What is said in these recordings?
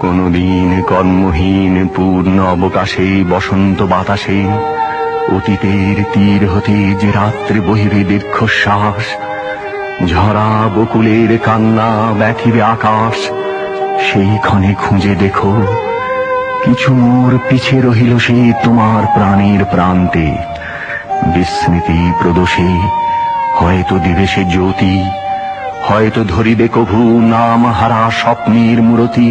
কোনদিন কর্মহীন, পূর্ণ অবকাশে, বসন্ত বাতাসে, অতীতের তীর হতে যে রাত্রে বহিবে দীর্ঘশ্বাস, ঝরা বকুলের কান্না, ব্যথিবে আকাশ সেইখানে খুঁজে দেখো, কিছু মোর পিছে রহিল সে তোমার প্রাণের প্রান্তে, বিস্মৃতি প্রদোষে, হয়তো দিবে সে জ্যোতি, হয়তো ধরিবে কভু, নাম হারা স্বপ্নের মূরতি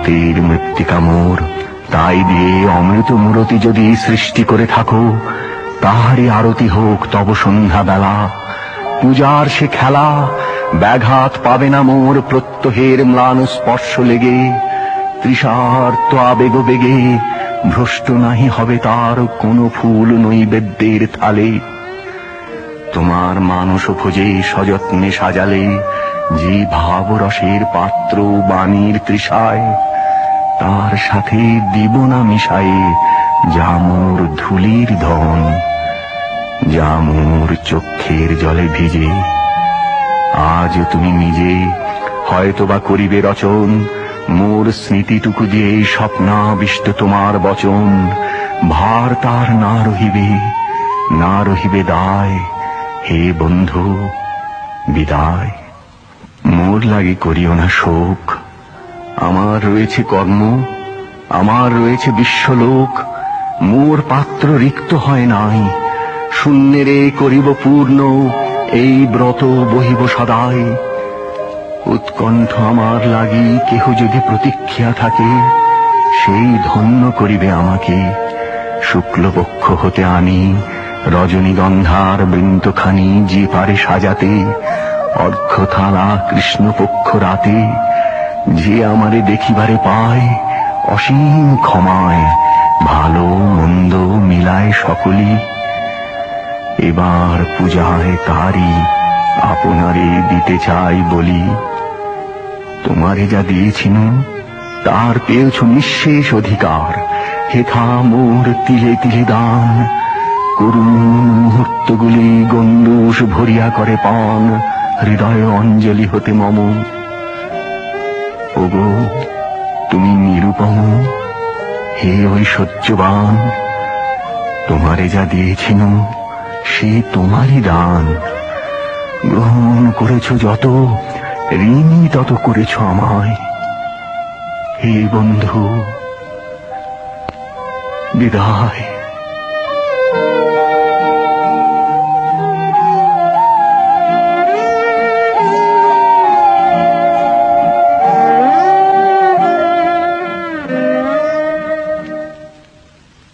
মর্তের মৃত্তিকা মোর তাই দিয়ে অমৃত মূরতি যদি সৃষ্টি করে থাকো, তাহারই আরতি হোক তব সন্ধ্যা বেলা পূজার সে খেলা, ব্যাঘাত পাবে না মোর প্রত্যহের ম্লান স্পর্শ লেগে। তৃষার্ত আবেগ বেগে, ভ্রষ্ট নাহি হবে তার কোনো ফুল নৈবেদ্যের থালে। তোমার মানস খোঁজে সযত্নে সাজালে, যে ভাবরসের পাত্র বাণীর তৃষায় তার সাথে দিব না মিশায়ে যা মোর ধুলির ধন। যা মোর চক্ষের জলে ভিজে আজ তুমি নিজে হয়তোবা করিবে রচন। মোর স্মৃতিটুকু দিয়ে স্বপ্নাবিষ্ট তোমার বচন। ভার তার না রহিবে না রহিবে দায়। হে বন্ধু, বিদায়। মোর লাগে করিও না শোক। আমার রয়েছে কর্ম, আমার রয়েছে বিশ্বলোক, মোর পাত্র রিক্ত হয় নাই, শূন্যেরে করিব পূর্ণ এই ব্রত বহিব সদায় উৎকণ্ঠ আমার লাগি কেহ যদি প্রতীক্ষা থাকে, সেই ধন্য করিবে আমাকে। শুক্লপক্ষ হতে আনি, রজনীগন্ধার বৃন্তখানি যে পারে সাজাতে, অর্ঘ্য থালা কৃষ্ণপক্ষ রাতে। যে আমারে দেখিবারে পায়, অসীম ক্ষমায় ভালো মন্দ মিলায় সকলি। এবার পূজায় তারি আপনারে দিতে চাই বলি। তোমারে যা দিয়েছিল তার পেয়েছ নিঃশেষ অধিকার। হেথা মোর তিলে তিলে দান, করুণ মুহূর্তগুলি গণ্ডূষ ভরিয়া করে পান। হৃদয় অঞ্জলি হতে মম। ওগো তুমি নিরুপম। হে ঐশ্বর্যবান তোমারে যা দিয়েছিল সে তোমারই দান। গ্রহণ করেছ যত ঋণী তত করেছ আমায়। হে বন্ধু, বিদায়।